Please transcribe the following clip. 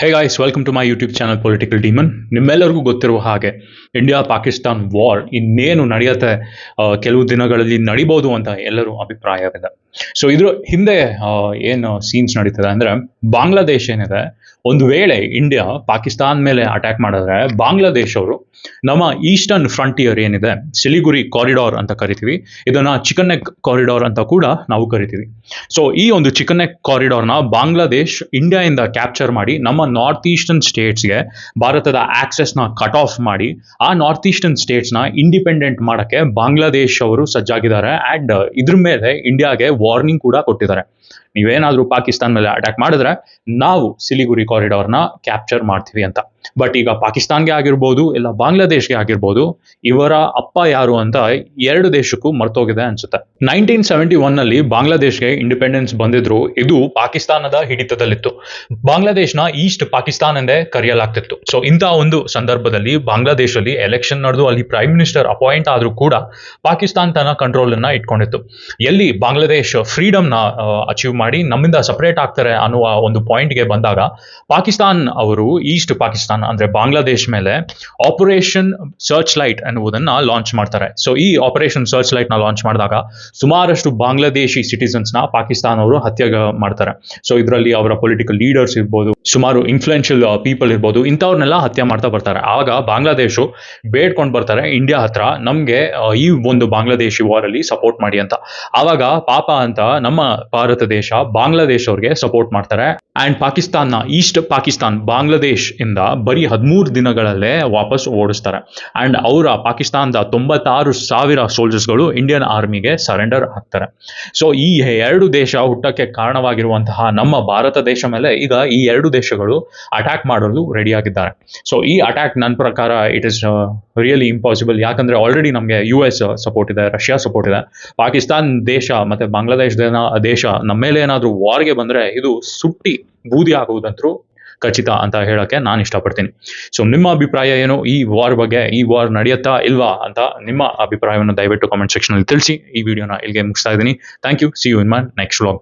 Hey guys welcome to my YouTube channel political demon ನಿಮ್ಮೆಲ್ಲರಿಗೂ ಗೊತ್ತಿರುವ ಹಾಗೆ ಇಂಡಿಯಾ ಪಾಕಿಸ್ತಾನ್ ವಾರ್ ಇನ್ನೇನು ನಡೆಯುತ್ತೆ ಕೆಲವು ದಿನಗಳಲ್ಲಿ ನಡಿಬಹುದು ಅಂತ ಎಲ್ಲರೂ ಅಭಿಪ್ರಾಯವಿದೆ. ಸೊ ಇದ್ರ ಹಿಂದೆ ಏನು ಸೀನ್ಸ್ ನಡೀತದೆ ಅಂದ್ರೆ ಬಾಂಗ್ಲಾದೇಶ ಏನಿದೆ, ಒಂದು ವೇಳೆ ಇಂಡಿಯಾ ಪಾಕಿಸ್ತಾನ್ ಮೇಲೆ ಅಟ್ಯಾಕ್ ಮಾಡಿದ್ರೆ ಬಾಂಗ್ಲಾದೇಶ್ ಅವರು ನಮ್ಮ ಈಸ್ಟರ್ನ್ ಫ್ರಂಟಿಯರ್ ಏನಿದೆ, ಸಿಲಿಗುರಿ ಕಾರಿಡಾರ್ ಅಂತ ಕರಿತೀವಿ. ಇದನ್ನ ಚಿಕನ್ ನೆಕ್ ಕಾರಿಡಾರ್ ಅಂತ ಕೂಡ ನಾವು ಕರಿತೀವಿ. ಸೊ ಈ ಒಂದು ಚಿಕನ್ ನೆಕ್ ಕಾರಿಡಾರ್ನ ಬಾಂಗ್ಲಾದೇಶ್ ಇಂಡಿಯಾದಿಂದ ಕ್ಯಾಪ್ಚರ್ ಮಾಡಿ, ನಮ್ಮ ನಾರ್ತ್ ಈಸ್ಟರ್ನ್ ಸ್ಟೇಟ್ಸ್ಗೆ ಭಾರತದ ಆಕ್ಸೆಸ್ನ ಕಟ್ ಆಫ್ ಮಾಡಿ, ಆ ನಾರ್ತ್ ಈಸ್ಟರ್ನ್ ಸ್ಟೇಟ್ಸ್ನ ಇಂಡಿಪೆಂಡೆಂಟ್ ಮಾಡಕ್ಕೆ ಬಾಂಗ್ಲಾದೇಶ್ ಅವರು ಸಜ್ಜಾಗಿದ್ದಾರೆ. ಆ್ಯಂಡ್ ಇದ್ರ ಮೇಲೆ ಇಂಡಿಯಾಗೆ ವಾರ್ನಿಂಗ್ ಕೂಡ ಕೊಟ್ಟಿದ್ದಾರೆ. ನೀವೇನಾದ್ರೂ ಪಾಕಿಸ್ತಾನ ಮೇಲೆ ಅಟ್ಯಾಕ್ ಮಾಡಿದ್ರೆ ನಾವು ಸಿಲಿಗುರಿ ಕಾರಿಡಾರ್ನ ಕ್ಯಾಪ್ಚರ್ ಮಾಡ್ತೀವಿ ಅಂತ. ಬಟ್ ಈಗ ಪಾಕಿಸ್ತಾನ್ಗೆ ಆಗಿರ್ಬೋದು, ಇಲ್ಲ ಬಾಂಗ್ಲಾದೇಶ್ಗೆ ಆಗಿರ್ಬೋದು, ಇವರ ಅಪ್ಪ ಯಾರು ಅಂತ ಎರಡು ದೇಶಕ್ಕೂ ಮರ್ತೋಗಿದೆ ಅನ್ಸುತ್ತೆ. ನೈನ್ಟೀನ್ ಸೆವೆಂಟಿ ಒನ್ನಲ್ಲಿ ಬಾಂಗ್ಲಾದೇಶ್ಗೆ ಇಂಡಿಪೆಂಡೆನ್ಸ್ ಬಂದಿದ್ರು, ಇದು ಪಾಕಿಸ್ತಾನದ ಹಿಡಿತದಲ್ಲಿತ್ತು. ಬಾಂಗ್ಲಾದೇಶ್ನ ಈಸ್ಟ್ ಪಾಕಿಸ್ತಾನ ಎಂದೇ ಕರೆಯಲಾಗ್ತಿತ್ತು. ಸೊ ಇಂಥ ಒಂದು ಸಂದರ್ಭದಲ್ಲಿ ಬಾಂಗ್ಲಾದೇಶಲ್ಲಿ ಎಲೆಕ್ಷನ್ ನಡೆದು ಅಲ್ಲಿ ಪ್ರೈಮ್ ಮಿನಿಸ್ಟರ್ ಅಪಾಯಿಂಟ್ ಆದ್ರೂ ಕೂಡ ಪಾಕಿಸ್ತಾನ್ ತನ್ನ ಕಂಟ್ರೋಲ್ ಅನ್ನ ಇಟ್ಕೊಂಡಿತ್ತು. ಎಲ್ಲಿ? ಬಾಂಗ್ಲಾದೇಶ್ ಫ್ರೀಡಮ್ನ ಅಚೀವ್ ಮಾಡಿ ನಮ್ಮಿಂದ ಸಪರೇಟ್ ಆಗ್ತಾರೆ ಅನ್ನುವ ಒಂದು ಪಾಯಿಂಟ್ಗೆ ಬಂದಾಗ ಪಾಕಿಸ್ತಾನ್ ಅವರು ಈಸ್ಟ್ ಪಾಕಿಸ್ತಾನ್ ಅಂದ್ರೆ ಬಾಂಗ್ಲಾದೇಶ್ ಮೇಲೆ ಆಪರೇಷನ್ ಸರ್ಚ್ ಲೈಟ್ ಎನ್ನುವುದನ್ನ ಲಾಂಚ್ ಮಾಡ್ತಾರೆ. ಸೊ ಈ ಆಪರೇಷನ್ ಸರ್ಚ್ ಲೈಟ್ನ ಲಾಂಚ್ ಮಾಡಿದಾಗ ಸುಮಾರಷ್ಟು ಬಾಂಗ್ಲಾದೇಶಿ ಸಿಟಿಸನ್ಸ್ನ ಪಾಕಿಸ್ತಾನ ಅವರು ಹತ್ಯೆ ಮಾಡ್ತಾರೆ. ಸೊ ಇದರಲ್ಲಿ ಅವರ ಪೊಲಿಟಿಕಲ್ ಲೀಡರ್ಸ್ ಇರ್ಬೋದು ಸುಮಾರು ಇನ್ಫ್ಲುಯೆನ್ಷಿಯಲ್ ಪೀಪಲ್ ಇರ್ಬೋದು, ಇಂಥವ್ರನ್ನೆಲ್ಲ ಹತ್ಯೆ ಮಾಡ್ತಾ ಬರ್ತಾರೆ. ಆಗ ಬಾಂಗ್ಲಾದೇಶ ಬೇಡ್ಕೊಂಡು ಬರ್ತಾರೆ, ಇಂಡಿಯಾ ಹತ್ರ ನಮ್ಗೆ ಈ ಒಂದು ಬಾಂಗ್ಲಾದೇಶಿ ವಾರ್ ಅಲ್ಲಿ ಸಪೋರ್ಟ್ ಮಾಡಿ ಅಂತ. ಆವಾಗ ಪಾಪ ಅಂತ ನಮ್ಮ ಭಾರತ ದೇಶ ಬಾಂಗ್ಲಾದೇಶ ಅವ್ರಿಗೆ ಸಪೋರ್ಟ್ ಮಾಡ್ತಾರೆ. ಅಂಡ್ ಪಾಕಿಸ್ತಾನ ಈಸ್ಟ್ ಪಾಕಿಸ್ತಾನ್, ಬಾಂಗ್ಲಾದೇಶ್ ಇಂದ ಬರೀ ಹದಿಮೂರು ದಿನಗಳಲ್ಲೇ ವಾಪಸ್ ಓಡಿಸ್ತಾರೆ. ಅಂಡ್ ಅವರ ಪಾಕಿಸ್ತಾನದ ತೊಂಬತ್ತಾರು ಸಾವಿರ ಸೋಲ್ಜರ್ಸ್ಗಳು ಇಂಡಿಯನ್ ಆರ್ಮಿಗೆ ಸರೆಂಡರ್ ಆಗ್ತಾರೆ. ಸೊ ಈ ಎರಡು ದೇಶ ಹುಟ್ಟಕ್ಕೆ ಕಾರಣವಾಗಿರುವಂತಹ ನಮ್ಮ ಭಾರತ ದೇಶ ಮೇಲೆ ಈಗ ಈ ಎರಡು ದೇಶಗಳು ಅಟ್ಯಾಕ್ ಮಾಡಲು ರೆಡಿ ಆಗಿದ್ದಾರೆ. ಸೊ ಈ ಅಟ್ಯಾಕ್ ನನ್ನ ಪ್ರಕಾರ ಇಟ್ ಇಸ್ ರಿಯಲಿ ಇಂಪಾಸಿಬಲ್ ಯಾಕಂದ್ರೆ ಆಲ್ರೆಡಿ ನಮಗೆ ಯು ಎಸ್ ಸಪೋರ್ಟ್ ಇದೆ ರಷ್ಯಾ ಸಪೋರ್ಟ್ ಇದೆ. ಪಾಕಿಸ್ತಾನ್ ದೇಶ ಮತ್ತೆ ಬಾಂಗ್ಲಾದೇಶ ದೇಶ ನಮ್ಮ ಮೇಲೆ ಏನಾದರೂ ವಾರ್ಗೆ ಬಂದ್ರೆ ಇದು ಸುಟ್ಟಿ ಬೂದಿ ಆಗುವುದಂತರೂ ಖಚಿತ ಅಂತ ಹೇಳಕ್ಕೆ ನಾನು ಇಷ್ಟಪಡ್ತೀನಿ. ಸೊ ನಿಮ್ಮ ಅಭಿಪ್ರಾಯ ಏನು? ಈ ವಾರ್ ಬಗ್ಗೆ, ಈ ವಾರ್ ನಡೆಯುತ್ತಾ ಇಲ್ವಾ ಅಂತ ನಿಮ್ಮ ಅಭಿಪ್ರಾಯವನ್ನು ದಯವಿಟ್ಟು ಕಾಮೆಂಟ್ ಸೆಕ್ಷನ್ ಅಲ್ಲಿ ತಿಳಿಸಿ. ಈ ವಿಡಿಯೋನ ಇಲ್ಲಿಗೆ ಮುಗಿಸ್ತಾ ಇದ್ದೀನಿ. Thank you see you in my next vlog